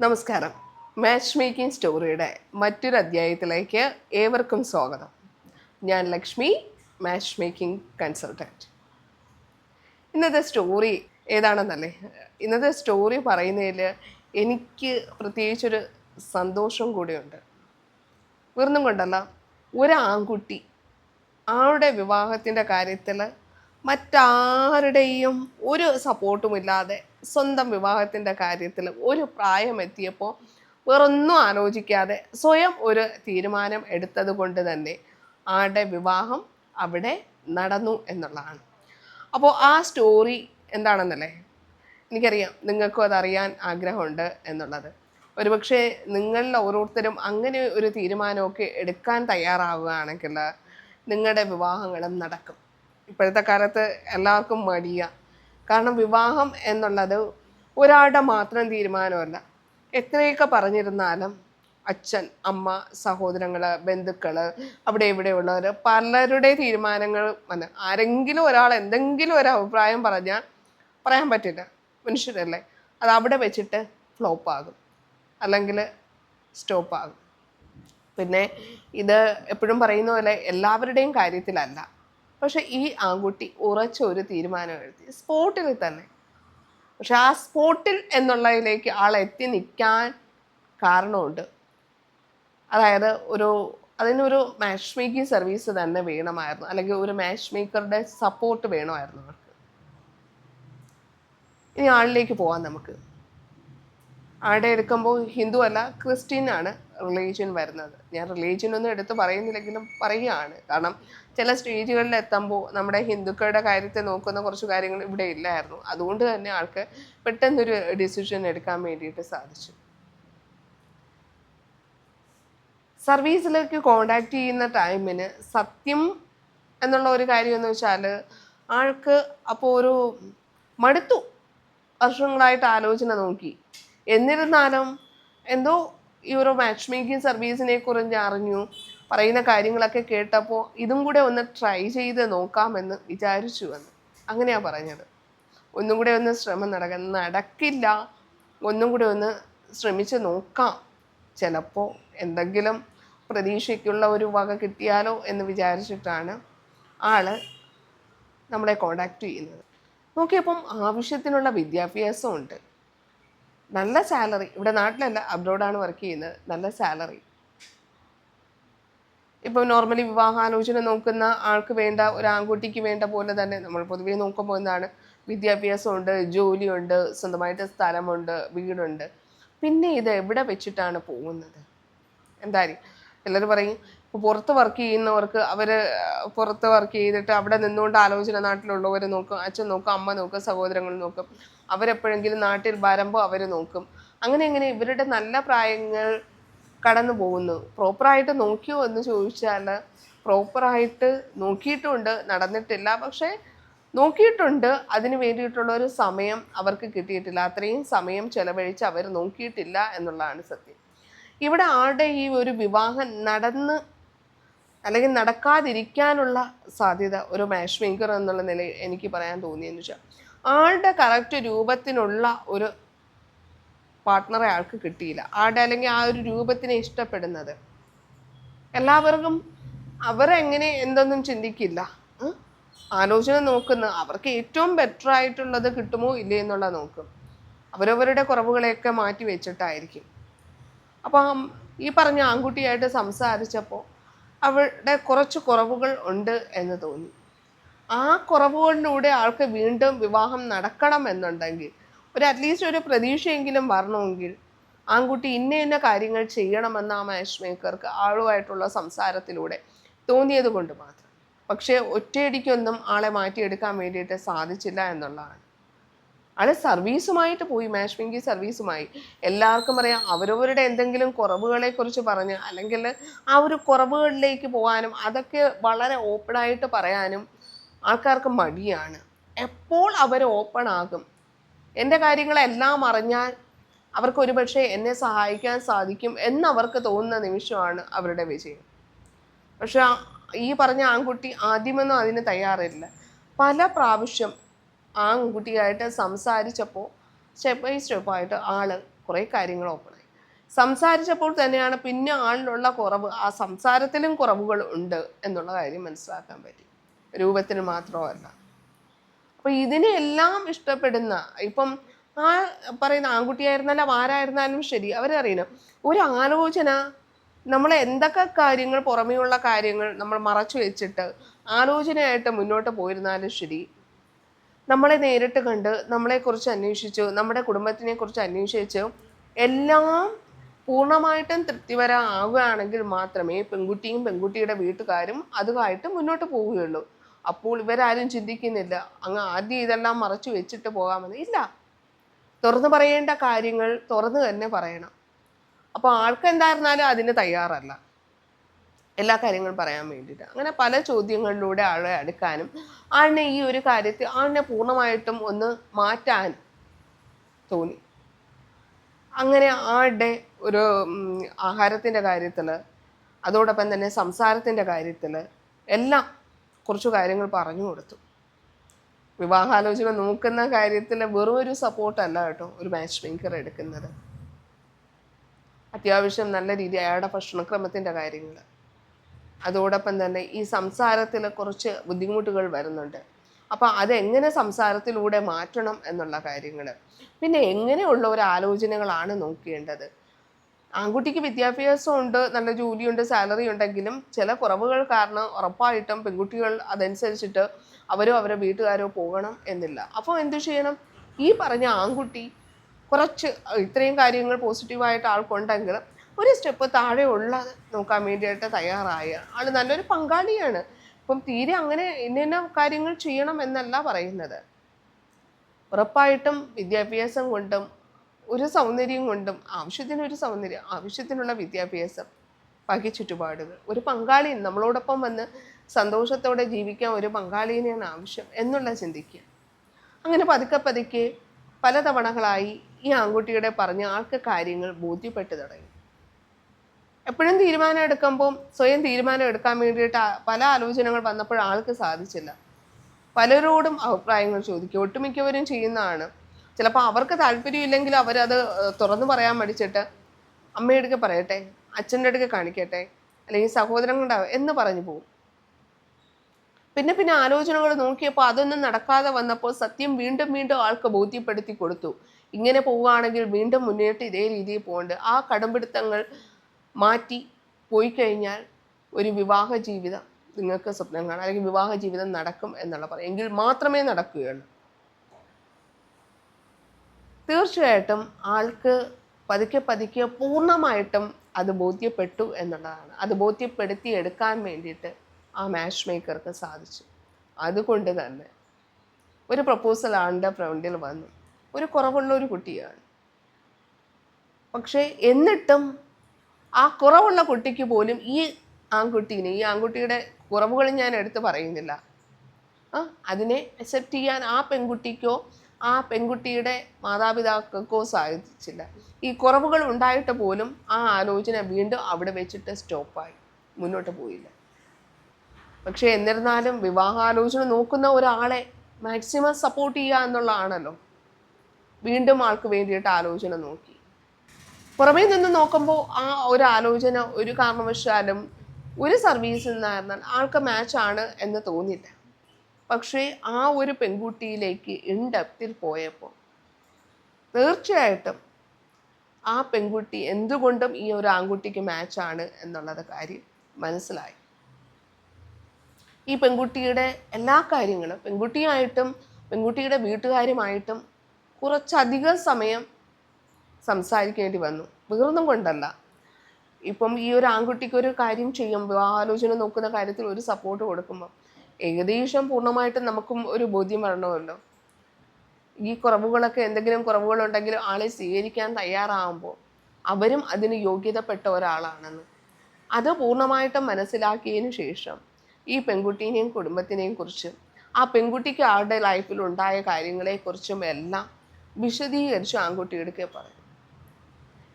നമസ്കാരം. Match making സ്റ്റോറിയുടെ മറ്റൊരു അധ്യായത്തിലേക്ക് ഏവർക്കും സ്വാഗതം. ഞാൻ ലക്ഷ്മി മാച്ച് മേക്കിംഗ് കൺസൾട്ടന്റ് ഇന്നത്തെ സ്റ്റോറി ഏതാണെന്നല്ലേ? ഇന്നത്തെ സ്റ്റോറി പറയുന്നതിൽ എനിക്ക് പ്രത്യേകിച്ചൊരു സന്തോഷം കൂടിയുണ്ട്. വെറുതും കൊണ്ടല്ല ഒരു ആൺകുട്ടി ആളുടെ വിവാഹത്തിന്റെ കാര്യത്തിൽ മറ്റാരുടെയും ഒരു സപ്പോർട്ടുമില്ലാതെ സ്വന്തം വിവാഹത്തിന്റെ കാര്യത്തിൽ ഒരു പ്രായം എത്തിയപ്പോൾ വേറൊന്നും ആലോചിക്കാതെ സ്വയം ഒരു തീരുമാനം എടുത്തത് കൊണ്ട് തന്നെ ആടെ വിവാഹം അവിടെ നടന്നു എന്നുള്ളതാണ്. അപ്പോൾ ആ സ്റ്റോറി എന്താണെന്നല്ലേ? എനിക്കറിയാം നിങ്ങൾക്കും അതറിയാൻ ആഗ്രഹമുണ്ട് എന്നുള്ളത്. ഒരുപക്ഷെ നിങ്ങളിൽ ഓരോരുത്തരും അങ്ങനെ ഒരു തീരുമാനമൊക്കെ എടുക്കാൻ തയ്യാറാവുകയാണെങ്കിൽ നിങ്ങളുടെ വിവാഹങ്ങളും നടക്കും. ഇപ്പോഴത്തെ കാലത്ത് എല്ലാവർക്കും മടിയ. കാരണം വിവാഹം എന്നുള്ളത് ഒരാളുടെ മാത്രം തീരുമാനമല്ല. എത്രയൊക്കെ പറഞ്ഞിരുന്നാലും അച്ഛൻ അമ്മ സഹോദരങ്ങൾ ബന്ധുക്കൾ അവിടെ ഇവിടെയുള്ളവർ പലരുടെ തീരുമാനങ്ങൾ വന്ന് ആരെങ്കിലും ഒരാൾ എന്തെങ്കിലും ഒരു അഭിപ്രായം പറഞ്ഞാൽ പറയാൻ പറ്റില്ല. മനുഷ്യരല്ലേ? അത് അവിടെ വെച്ചിട്ട് ഫ്ലോപ്പ് ആകും. അല്ലെങ്കിൽ സ്റ്റോപ്പ് ആകും. പിന്നെ ഇത് എപ്പോഴും പറയുന്ന പോലെ എല്ലാവരുടെയും കാര്യത്തിലല്ല. പക്ഷെ ഈ ആൺകുട്ടി ഉറച്ച ഒരു തീരുമാനം എഴുതി സ്പോട്ടിൽ തന്നെ. പക്ഷെ ആ സ്പോട്ടിൽ എന്നുള്ളതിലേക്ക് ആൾ എത്തി നിൽക്കാൻ കാരണമുണ്ട്. അതായത് ഒരു അതിനൊരു മാച്ച് മേക്കിംഗ് സർവീസ് തന്നെ വേണമായിരുന്നു. അല്ലെങ്കിൽ ഒരു മാച്ച് മേക്കറുടെ സപ്പോർട്ട് വേണമായിരുന്നു അവർക്ക്. ഇനി ആളിലേക്ക് പോവാം നമുക്ക്. ആടെ എടുക്കുമ്പോൾ ഹിന്ദു അല്ല ക്രിസ്ത്യൻ ആണ്. റിലീജിയൻ വരുന്നത്. ഞാൻ റിലീജിയൻ ഒന്നും എടുത്ത് പറയുന്നില്ലെങ്കിലും പറയുകയാണ്. കാരണം ചില സ്റ്റേജുകളിൽ എത്തുമ്പോൾ നമ്മുടെ ഹിന്ദുക്കളുടെ കാര്യത്തെ നോക്കുന്ന കുറച്ച് കാര്യങ്ങൾ ഇവിടെ ഇല്ലായിരുന്നു. അതുകൊണ്ട് തന്നെ ആൾക്ക് പെട്ടെന്നൊരു ഡിസിഷൻ എടുക്കാൻ വേണ്ടിയിട്ട് സാധിച്ചു. സർവീസിലേക്ക് കോണ്ടാക്ട് ചെയ്യുന്ന ടൈമിന് സത്യം എന്നുള്ള ഒരു കാര്യം എന്ന് വെച്ചാൽ ആൾക്ക് അപ്പോൾ ഒരു മടുത്തു. വർഷങ്ങളായിട്ട് ആലോചന നോക്കി. എന്നിരുന്നാലും എന്തോ ഈ ഒരു മാച്ച് മേക്കിംഗ് സർവീസിനെ കുറിച്ച് അറിഞ്ഞു പറയുന്ന കാര്യങ്ങളൊക്കെ കേട്ടപ്പോൾ ഇതും കൂടെ ഒന്ന് ട്രൈ ചെയ്ത് നോക്കാമെന്ന് വിചാരിച്ചു എന്ന്. അങ്ങനെയാണ് പറഞ്ഞത്. ഒന്നും കൂടെ ഒന്ന് ശ്രമം നടക്ക നടക്കില്ല. ഒന്നും കൂടെ ഒന്ന് ശ്രമിച്ച് നോക്കാം. ചിലപ്പോൾ എന്തെങ്കിലും പ്രതീക്ഷയ്ക്കുള്ള ഒരു വക കിട്ടിയാലോ എന്ന് വിചാരിച്ചിട്ടാണ് ആൾ നമ്മളെ കോണ്ടാക്ട് ചെയ്യുന്നത്. നോക്കിയപ്പം ആവശ്യത്തിനുള്ള വിദ്യാഭ്യാസം ഉണ്ട് നല്ല സാലറി ഇവിടെ നാട്ടിലല്ല അബ്രോഡാണ് വർക്ക് ചെയ്യുന്നത്. നല്ല സാലറി ഇപ്പോൾ നോർമലി വിവാഹാലോചന നോക്കുന്ന ആൾക്ക് വേണ്ട ഒരു ആൺകുട്ടിക്ക് വേണ്ട പോലെ തന്നെ നമ്മൾ പൊതുവെ നോക്കുമ്പോൾ എന്താണ് വിദ്യാഭ്യാസമുണ്ട് ജോലിയുണ്ട് സ്വന്തമായിട്ട് സ്ഥലമുണ്ട് വീടുണ്ട്. പിന്നെ ഇത് എവിടെ വെച്ചിട്ടാണ് പോകുന്നത്? എന്തായാലും എല്ലാവരും പറയും പുറത്ത് വർക്ക് ചെയ്യുന്നവർക്ക് അവർ പുറത്ത് വർക്ക് ചെയ്തിട്ട് അവിടെ നിന്നുകൊണ്ട് ആലോചന നാട്ടിലുള്ളവർ നോക്കും അച്ഛൻ നോക്കും അമ്മ നോക്കും സഹോദരങ്ങൾ നോക്കും. അവരെപ്പോഴെങ്കിലും നാട്ടിൽ വരുമ്പോൾ അവർ നോക്കും. അങ്ങനെ അങ്ങനെ ഇവരുടെ നല്ല പ്രായങ്ങൾ കടന്നു പോകുന്നു. പ്രോപ്പറായിട്ട് നോക്കിയോ എന്ന് ചോദിച്ചാൽ പ്രോപ്പറായിട്ട് നോക്കിയിട്ടുണ്ട് നടന്നിട്ടില്ല. പക്ഷേ നോക്കിയിട്ടുണ്ട്. അതിന് വേണ്ടിയിട്ടുള്ള ഒരു സമയം അവർക്ക് കിട്ടിയിട്ടില്ല. അത്രയും സമയം ചെലവഴിച്ച് അവർ നോക്കിയിട്ടില്ല എന്നുള്ളതാണ് സത്യം. ഇവിടെ ആരുടെ ഈ ഒരു വിവാഹം നടന്ന് അല്ലെങ്കിൽ നടക്കാതിരിക്കാനുള്ള സാധ്യത ഒരു മാഷ് മേക്കർ എന്നുള്ള നിലയിൽ എനിക്ക് പറയാൻ തോന്നിയെന്ന് വെച്ചാൽ ആളുടെ കറക്റ്റ് രൂപത്തിനുള്ള ഒരു പാർട്ട്ണറെ ആൾക്ക് കിട്ടിയില്ല. ആളുടെ അല്ലെങ്കിൽ ആ ഒരു രൂപത്തിനെ ഇഷ്ടപ്പെടുന്നത്. എല്ലാവർക്കും അവരെങ്ങനെ എന്തൊന്നും ചിന്തിക്കില്ല? ആലോചന നോക്കുന്ന. അവർക്ക് ഏറ്റവും ബെറ്റർ ആയിട്ടുള്ളത് കിട്ടുമോ ഇല്ലേ എന്നുള്ള നോക്കും. അവരവരുടെ കുറവുകളെയൊക്കെ മാറ്റി വെച്ചിട്ടായിരിക്കും. അപ്പം ഈ പറഞ്ഞ ആൺകുട്ടിയായിട്ട് സംസാരിച്ചപ്പോൾ അവരുടെ കുറച്ച് കുറവുകൾ ഉണ്ട് എന്ന് തോന്നി. ആ കുറവുകളിലൂടെ ആൾക്ക് വീണ്ടും വിവാഹം നടക്കണം എന്നുണ്ടെങ്കിൽ ഒരു അറ്റ്ലീസ്റ്റ് ഒരു പ്രതീക്ഷയെങ്കിലും വരണമെങ്കിൽ ആൺകുട്ടി ഇന്ന ഇന്ന കാര്യങ്ങൾ ചെയ്യണമെന്ന് ആ മാച്ച് മേക്കർക്ക് ആളുമായിട്ടുള്ള സംസാരത്തിലൂടെ തോന്നിയത് കൊണ്ട് മാത്രം. പക്ഷേ ഒറ്റയടിക്കൊന്നും ആളെ മാറ്റിയെടുക്കാൻ വേണ്ടിയിട്ട് സാധിച്ചില്ല എന്നുള്ളതാണ്. ആൾ സർവീസുമായിട്ട് പോയി മേക്കിംഗ് സർവീസുമായി. എല്ലാവർക്കും അറിയാം അവരവരുടെ എന്തെങ്കിലും കുറവുകളെ കുറിച്ച് പറഞ്ഞ് അല്ലെങ്കിൽ ആ ഒരു കുറവുകളിലേക്ക് പോകാനും അതൊക്കെ വളരെ ഓപ്പണായിട്ട് പറയാനും ആൾക്കാർക്ക് മടിയാണ്. എപ്പോൾ അവർ ഓപ്പൺ ആകും? എന്റെ കാര്യങ്ങളെല്ലാം അറിഞ്ഞാൽ അവർക്ക് ഒരുപക്ഷെ എന്നെ സഹായിക്കാൻ സാധിക്കും എന്നവർക്ക് തോന്നുന്ന നിമിഷമാണ് അവരുടെ വിജയം. പക്ഷെ ഈ പറഞ്ഞ ആൺകുട്ടി ആദ്യമൊന്നും അതിന് തയ്യാറില്ല. പല പ്രാവശ്യം ആൺകുട്ടിയായിട്ട് സംസാരിച്ചപ്പോൾ സ്റ്റെപ്പ് ബൈ സ്റ്റെപ്പായിട്ട് ആൾ കുറേ കാര്യങ്ങൾ ഓപ്പണായി സംസാരിച്ചപ്പോൾ തന്നെയാണ് പിന്നെ ആളിലുള്ള കുറവ് ആ സംസാരത്തിലും കുറവുകൾ ഉണ്ട് എന്നുള്ള കാര്യം മനസ്സിലാക്കാൻ പറ്റി. രൂപത്തിന് മാത്രമല്ല. അപ്പൊ ഇതിനെല്ലാം ഇഷ്ടപ്പെടുന്ന ഇപ്പം ആ പറയുന്ന ആൺകുട്ടിയായിരുന്നാലും ആരായിരുന്നാലും ശരി അവരറിയണം ഒരു ആലോചന നമ്മൾ എന്തൊക്കെ കാര്യങ്ങൾ പുറമേയുള്ള കാര്യങ്ങൾ നമ്മൾ മറച്ചു വെച്ചിട്ട് ആലോചനയായിട്ട് മുന്നോട്ട് പോയിരുന്നാലും ശരി നമ്മളെ നേരിട്ട് കണ്ട് നമ്മളെക്കുറിച്ച് അന്വേഷിച്ചു നമ്മുടെ കുടുംബത്തിനെ കുറിച്ച് അന്വേഷിച്ചു എല്ലാം പൂർണമായിട്ടും തൃപ്തിവര ആവുകയാണെങ്കിൽ മാത്രമേ പെൺകുട്ടിയും പെൺകുട്ടിയുടെ വീട്ടുകാരും അതുമായിട്ട് മുന്നോട്ട് പോവുകയുള്ളൂ. അപ്പോൾ ഇവരാരും ചിന്തിക്കുന്നില്ല അങ്ങ് ആദ്യം ഇതെല്ലാം മറച്ചു വെച്ചിട്ട് പോകാമെന്ന്. ഇല്ല. തുറന്നു പറയേണ്ട കാര്യങ്ങൾ തുറന്നു തന്നെ പറയണം. അപ്പോൾ ആൾക്കെന്തായിരുന്നാലും അതിന് തയ്യാറല്ല. എല്ലാ കാര്യങ്ങളും പറയാൻ വേണ്ടിയിട്ട്. അങ്ങനെ പല ചോദ്യങ്ങളിലൂടെ ആളെ അടുക്കാനും ആളിനെ ഈ ഒരു കാര്യത്തിൽ ആളിനെ പൂർണമായിട്ടും ഒന്ന് മാറ്റാൻ തോന്നി. അങ്ങനെ ആളുടെ ഒരു ആഹാരത്തിന്റെ കാര്യത്തിൽ അതോടൊപ്പം തന്നെ സംസാരത്തിന്റെ കാര്യത്തിൽ എല്ലാം കുറച്ച് കാര്യങ്ങൾ പറഞ്ഞു കൊടുത്തു. വിവാഹാലോചന നോക്കുന്ന കാര്യത്തിൽ വെറും ഒരു സപ്പോർട്ടല്ല കേട്ടോ ഒരു മാച്ച് മേക്കർ എടുക്കുന്നത്. അത്യാവശ്യം നല്ല രീതി അയാളുടെ ഭക്ഷണക്രമത്തിന്റെ കാര്യങ്ങൾ അതോടൊപ്പം തന്നെ ഈ സംസാരത്തിൽ കുറച്ച് ബുദ്ധിമുട്ടുകൾ വരുന്നുണ്ട്. അപ്പോൾ അതെങ്ങനെ സംസാരത്തിലൂടെ മാറ്റണം എന്നുള്ള കാര്യങ്ങൾ പിന്നെ എങ്ങനെയുള്ള ഒരു ആലോചനകളാണ് നോക്കേണ്ടത്? ആൺകുട്ടിക്ക് വിദ്യാഭ്യാസം ഉണ്ട് നല്ല ജോലിയുണ്ട് സാലറി ഉണ്ടെങ്കിലും ചില കുറവുകൾ കാരണം ഉറപ്പായിട്ടും പെൺകുട്ടികൾ അതനുസരിച്ചിട്ട് അവരോ അവരുടെ വീട്ടുകാരോ പോകണം എന്നില്ല. അപ്പോൾ എന്തു ചെയ്യണം? ഈ പറഞ്ഞ ആൺകുട്ടി കുറച്ച് ഇത്രയും കാര്യങ്ങൾ പോസിറ്റീവായിട്ട് ആൾക്കുണ്ടെങ്കിൽ ഒരു സ്റ്റെപ്പ് താഴെ ഉള്ളത് നോക്കാൻ വേണ്ടിയിട്ട് തയ്യാറായ ആൾ നല്ലൊരു പങ്കാളിയാണ്. അപ്പം തീരെ അങ്ങനെ ഇന്ന ഇന്ന കാര്യങ്ങൾ ചെയ്യണം എന്നല്ല പറയുന്നത്. ഉറപ്പായിട്ടും വിദ്യാഭ്യാസം കൊണ്ടും ഒരു സൗന്ദര്യം കൊണ്ടും ആവശ്യത്തിന് ഒരു സൗന്ദര്യം ആവശ്യത്തിനുള്ള വിദ്യാഭ്യാസം ബാക്കി ചുറ്റുപാടുകൾ. ഒരു പങ്കാളി നമ്മളോടൊപ്പം വന്ന് സന്തോഷത്തോടെ ജീവിക്കാൻ ഒരു പങ്കാളിനെയാണ് ആവശ്യം എന്നുള്ള ചിന്തിക്കുക. അങ്ങനെ പതുക്കെ പതുക്കെ പല തവണകളായി ഈ ആൺകുട്ടിയുടെ പറഞ്ഞ ആൾക്ക് കാര്യങ്ങൾ ബോധ്യപ്പെട്ടു തുടങ്ങി. എപ്പോഴും തീരുമാനം എടുക്കുമ്പോൾ സ്വയം തീരുമാനം എടുക്കാൻ വേണ്ടിയിട്ട് പല ആലോചനകൾ വന്നപ്പോൾ ആൾക്ക് സാധിച്ചില്ല. പലരോടും അഭിപ്രായങ്ങൾ ചോദിക്കും. ഒട്ടുമിക്കവരും ചെയ്യുന്നതാണ്. ചിലപ്പോൾ അവർക്ക് താല്പര്യമില്ലെങ്കിൽ അവരത് തുറന്നു പറയാൻ മടിച്ചിട്ട് അമ്മയുടെ പറയട്ടെ അച്ഛന്റെ അടുക്കെ കാണിക്കട്ടെ അല്ലെങ്കിൽ സഹോദരങ്ങളുടെ എന്ന് പറഞ്ഞു പോകും. പിന്നെ പിന്നെ ആലോചനകൾ നോക്കിയപ്പോൾ അതൊന്നും നടക്കാതെ വന്നപ്പോൾ സത്യം വീണ്ടും വീണ്ടും ആൾക്ക് ബോധ്യപ്പെടുത്തി കൊടുത്തു. ഇങ്ങനെ പോവുകയാണെങ്കിൽ വീണ്ടും മുന്നോട്ട് ഇതേ രീതിയിൽ പോകേണ്ട. ആ കടമ്പിടുത്തങ്ങൾ മാറ്റി പോയി കഴിഞ്ഞാൽ ഒരു വിവാഹ ജീവിതം നിങ്ങൾക്ക് സ്വപ്നം കാണാം. അല്ലെങ്കിൽ വിവാഹ ജീവിതം നടക്കും എന്നുള്ള പറയും. എങ്കിൽ മാത്രമേ നടക്കുകയുള്ളൂ. തീർച്ചയായിട്ടും ആൾക്ക് പതുക്കെ പതുക്കെ പൂർണമായിട്ടും അത് ബോധ്യപ്പെട്ടു എന്നുള്ളതാണ്. അത് ബോധ്യപ്പെടുത്തി എടുക്കാൻ വേണ്ടിയിട്ട് ആ മാച്ച് മേക്കർക്ക് സാധിച്ചു. അതുകൊണ്ട് തന്നെ ഒരു പ്രപ്പോസൽ ആളുടെ ഫ്രണ്ടിൽ വന്നു. ഒരു കുറവുള്ള ഒരു കുട്ടിയാണ്. പക്ഷേ എന്നിട്ടും ആ കുറവുള്ള കുട്ടിക്ക് പോലും ഈ ആൺകുട്ടീനെ ഈ ആൺകുട്ടിയുടെ കുറവുകൾ ഞാൻ എടുത്ത് പറയുന്നില്ല. ആ അതിനെ അക്സെപ്റ്റ് ചെയ്യാൻ ആ പെൺകുട്ടിക്കോ ആ പെൺകുട്ടിയുടെ മാതാപിതാക്കൾക്കോ സാധിച്ചില്ല. ഈ കുറവുകൾ ഉണ്ടായിട്ട് പോലും ആ ആലോചന വീണ്ടും അവിടെ വെച്ചിട്ട് സ്റ്റോപ്പായി മുന്നോട്ട് പോയില്ല. പക്ഷേ എന്നിരുന്നാലും വിവാഹാലോചന നോക്കുന്ന ഒരാളെ മാക്സിമം സപ്പോർട്ട് ചെയ്യുക എന്നുള്ളതാണല്ലോ. വീണ്ടും ആൾക്ക് വേണ്ടിയിട്ട് ആലോചന നോക്കി. പുറമേ നിന്ന് നോക്കുമ്പോൾ ആ ഒരു ആലോചന ഒരു കാരണവശാലും ഒരു സർവീസിൽ നിന്നായിരുന്നാൽ ആൾക്ക് മാച്ച് ആണ് എന്ന് തോന്നിയില്ല. പക്ഷേ ആ ഒരു പെൺകുട്ടിയിലേക്ക് ഇൻഡെപ്തിൽ പോയപ്പോൾ തീർച്ചയായിട്ടും ആ പെൺകുട്ടി എന്തുകൊണ്ടും ഈ ഒരു ആൺകുട്ടിക്ക് മാച്ചാണ് എന്നുള്ളത് കാര്യം മനസ്സിലായി. ഈ പെൺകുട്ടിയുടെ എല്ലാ കാര്യങ്ങളും പെൺകുട്ടിയായിട്ടും പെൺകുട്ടിയുടെ വീട്ടുകാരുമായിട്ടും കുറച്ചധികം സമയം സംസാരിക്കേണ്ടി വന്നു. വേറൊന്നും കൊണ്ടല്ല. ഇപ്പം ഈ ഒരു ആൺകുട്ടിക്ക് ഒരു കാര്യം ചെയ്യുമ്പോൾ ആലോചന നോക്കുന്ന കാര്യത്തിൽ ഒരു സപ്പോർട്ട് കൊടുക്കുമ്പോൾ ഏകദേശം പൂർണമായിട്ട് നമുക്കും ഒരു ബോധ്യം വരണമല്ലോ. ഈ കുറവുകളൊക്കെ എന്തെങ്കിലും കുറവുകളുണ്ടെങ്കിൽ ആളെ സ്വീകരിക്കാൻ തയ്യാറാകുമ്പോൾ അവരും അതിന് യോഗ്യതപ്പെട്ട ഒരാളാണെന്ന്. അത് പൂർണമായിട്ടും മനസ്സിലാക്കിയതിനു ശേഷം ഈ പെൺകുട്ടീനെയും കുടുംബത്തിനെയും കുറിച്ചും ആ പെൺകുട്ടിക്ക് ആളുടെ ലൈഫിൽ ഉണ്ടായ കാര്യങ്ങളെക്കുറിച്ചും എല്ലാം വിശദീകരിച്ച് ആൺകുട്ടിയുടെ പറയും.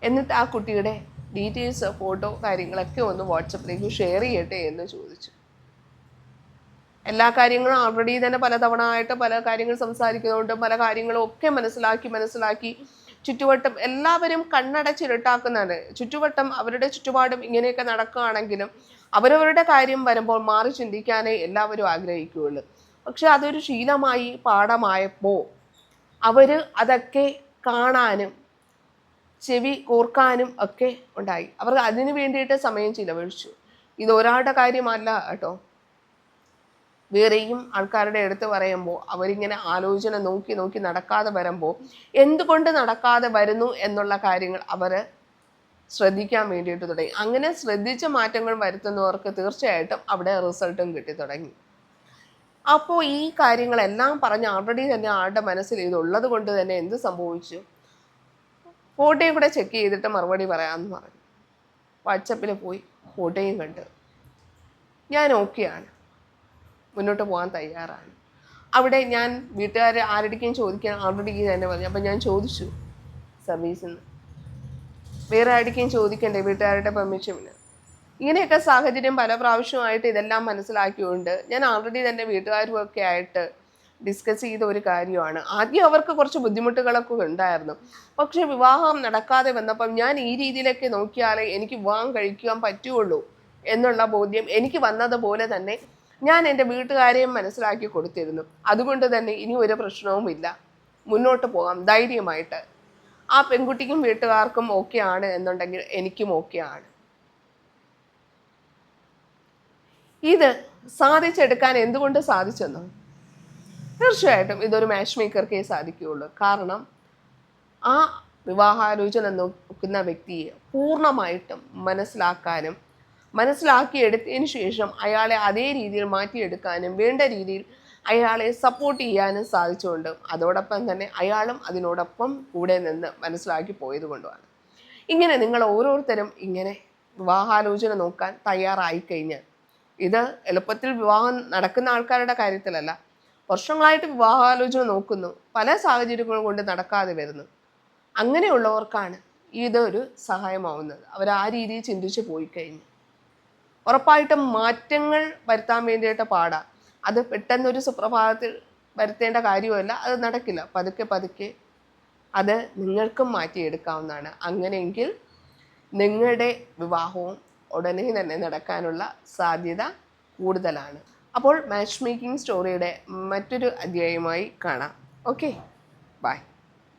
എന്നിട്ട് ആ കുട്ടിയുടെ ഡീറ്റെയിൽസ് ഫോട്ടോ കാര്യങ്ങളൊക്കെ ഒന്ന് വാട്സപ്പിലേക്ക് ഷെയർ ചെയ്യട്ടെ എന്ന് ചോദിച്ചു. എല്ലാ കാര്യങ്ങളും ഓൾറെഡി തന്നെ പലതവണ ആയിട്ട് പല കാര്യങ്ങൾ സംസാരിക്കുന്നതുകൊണ്ട് പല കാര്യങ്ങളും ഒക്കെ മനസ്സിലാക്കി മനസ്സിലാക്കി ചുറ്റുവട്ടം എല്ലാവരും കണ്ണടച്ചിരുട്ടാക്കുന്നതാണ്. ചുറ്റുവട്ടം അവരുടെ ചുറ്റുപാടും ഇങ്ങനെയൊക്കെ നടക്കുകയാണെങ്കിലും അവരവരുടെ കാര്യം വരുമ്പോൾ മാറി ചിന്തിക്കാനേ എല്ലാവരും ആഗ്രഹിക്കുകയുള്ളൂ. പക്ഷെ അതൊരു ശീലമായി പാഠമായപ്പോൾ അവർ അതൊക്കെ കാണാനും ചെവി കോർക്കാനും ഒക്കെ ഉണ്ടായി. അവർ അതിനു വേണ്ടിയിട്ട് സമയം ചിലവഴിച്ചു. ഇത് ഒരാളുടെ കാര്യമല്ല കേട്ടോ. വേറെയും ആൾക്കാരുടെ അടുത്ത് പറയുമ്പോൾ അവരിങ്ങനെ ആലോചന നോക്കി നോക്കി നടക്കാതെ വരുമ്പോൾ എന്തുകൊണ്ട് നടക്കാതെ വരുന്നു എന്നുള്ള കാര്യങ്ങൾ അവർ ശ്രദ്ധിക്കാൻ വേണ്ടിയിട്ട് തുടങ്ങി. അങ്ങനെ ശ്രദ്ധിച്ച മാറ്റങ്ങൾ വരുത്തുന്നവർക്ക് തീർച്ചയായിട്ടും അവിടെ റിസൾട്ടും കിട്ടി തുടങ്ങി. അപ്പോൾ ഈ കാര്യങ്ങളെല്ലാം പറഞ്ഞ് ആൾറെഡി തന്നെ ആളുടെ മനസ്സിൽ ഇതുള്ളത് കൊണ്ട് തന്നെ എന്ത് സംഭവിച്ചു? ഫോട്ടോയും കൂടെ ചെക്ക് ചെയ്തിട്ട് മറുപടി പറയാമെന്ന് പറഞ്ഞു. വാട്സപ്പിൽ പോയി ഫോട്ടോയും കണ്ട്. ഞാൻ ഓക്കെയാണ് മുന്നോട്ട് പോകാൻ തയ്യാറാണ്. അവിടെ ഞാൻ വീട്ടുകാർ ആരുടെക്കും ചോദിക്കാൻ ആരുടെക്കും തന്നെ പറഞ്ഞു. അപ്പം ഞാൻ ചോദിച്ചു സർവീസിൽ നിന്ന് വേറെ ആരുടെക്കും ചോദിക്കണ്ടേ? വീട്ടുകാരുടെ പെർമിഷന്. ഇങ്ങനെയൊക്കെ സാഹചര്യം പല പ്രാവശ്യമായിട്ട് ഇതെല്ലാം മനസ്സിലാക്കിയുകൊണ്ട് ഞാൻ ആൾറെഡി തന്നെ വീട്ടുകാരുമൊക്കെ ആയിട്ട് ഡിസ്കസ് ചെയ്ത ഒരു കാര്യമാണ്. ആദ്യം അവർക്ക് കുറച്ച് ബുദ്ധിമുട്ടുകളൊക്കെ ഉണ്ടായിരുന്നു. പക്ഷെ വിവാഹം നടക്കാതെ വന്നപ്പം ഞാൻ ഈ രീതിയിലൊക്കെ നോക്കിയാലേ എനിക്ക് വിവാഹം കഴിക്കാൻ പറ്റുള്ളൂ എന്നുള്ള ബോധ്യം എനിക്ക് വന്നതുപോലെ തന്നെ ഞാൻ എന്റെ വീട്ടുകാരെയും മനസ്സിലാക്കി കൊടുത്തിരുന്നു. അതുകൊണ്ട് തന്നെ ഇനി ഒരു പ്രശ്നവുമില്ല മുന്നോട്ട് പോകാം ധൈര്യമായിട്ട്. ആ പെൺകുട്ടിക്കും വീട്ടുകാർക്കും ഓക്കെ ആണ് എന്നുണ്ടെങ്കിൽ എനിക്കും ഓക്കെ ആണ്. ഇത് സാധിച്ചെടുക്കാൻ എന്തുകൊണ്ട് സാധിച്ചെന്നോ? തീർച്ചയായിട്ടും ഇതൊരു മാച്ച് മേക്കർക്കേ സാധിക്കുകയുള്ളൂ കാരണം ആ വിവാഹാലോചന നോക്കുന്ന വ്യക്തിയെ പൂർണമായിട്ടും മനസ്സിലാക്കാനും മനസ്സിലാക്കിയെടുത്തതിന് ശേഷം അയാളെ അതേ രീതിയിൽ മാറ്റിയെടുക്കാനും വേണ്ട രീതിയിൽ അയാളെ സപ്പോർട്ട് ചെയ്യാനും സാധിച്ചുകൊണ്ട് അതോടൊപ്പം തന്നെ അയാളും അതിനോടൊപ്പം കൂടെ നിന്ന് മനസ്സിലാക്കി പോയത് കൊണ്ടുമാണ്. ഇങ്ങനെ നിങ്ങൾ ഓരോരുത്തരും ഇങ്ങനെ വിവാഹാലോചന നോക്കാൻ തയ്യാറായി കഴിഞ്ഞാൽ ഇത് എളുപ്പത്തിൽ വിവാഹം നടക്കുന്ന ആൾക്കാരുടെ കാര്യത്തിലല്ല. വർഷങ്ങളായിട്ട് വിവാഹാലോചന നോക്കുന്നു. പല സാഹചര്യങ്ങൾ കൊണ്ട് നടക്കാതെ വരുന്നു. അങ്ങനെയുള്ളവർക്കാണ് ഇതൊരു സഹായമാവുന്നത്. അവർ ആ രീതിയിൽ ചിന്തിച്ച് പോയി കഴിഞ്ഞു. ഉറപ്പായിട്ടും മാറ്റങ്ങൾ വരുത്താൻ വേണ്ടിയിട്ട് പാടാം. അത് പെട്ടെന്നൊരു സുപ്രഭാതത്തിൽ വരുത്തേണ്ട കാര്യമല്ല അത് നടക്കില്ല. പതുക്കെ പതുക്കെ അത് നിങ്ങൾക്കും മാറ്റിയെടുക്കാവുന്നതാണ്. അങ്ങനെയെങ്കിൽ നിങ്ങളുടെ വിവാഹവും ഉടനെ തന്നെ നടക്കാനുള്ള സാധ്യത കൂടുതലാണ്. അപ്പോൾ മാച്ച് മേക്കിംഗ് സ്റ്റോറിയുടെ മറ്റൊരു അധ്യായമായി കാണാം. Okay bye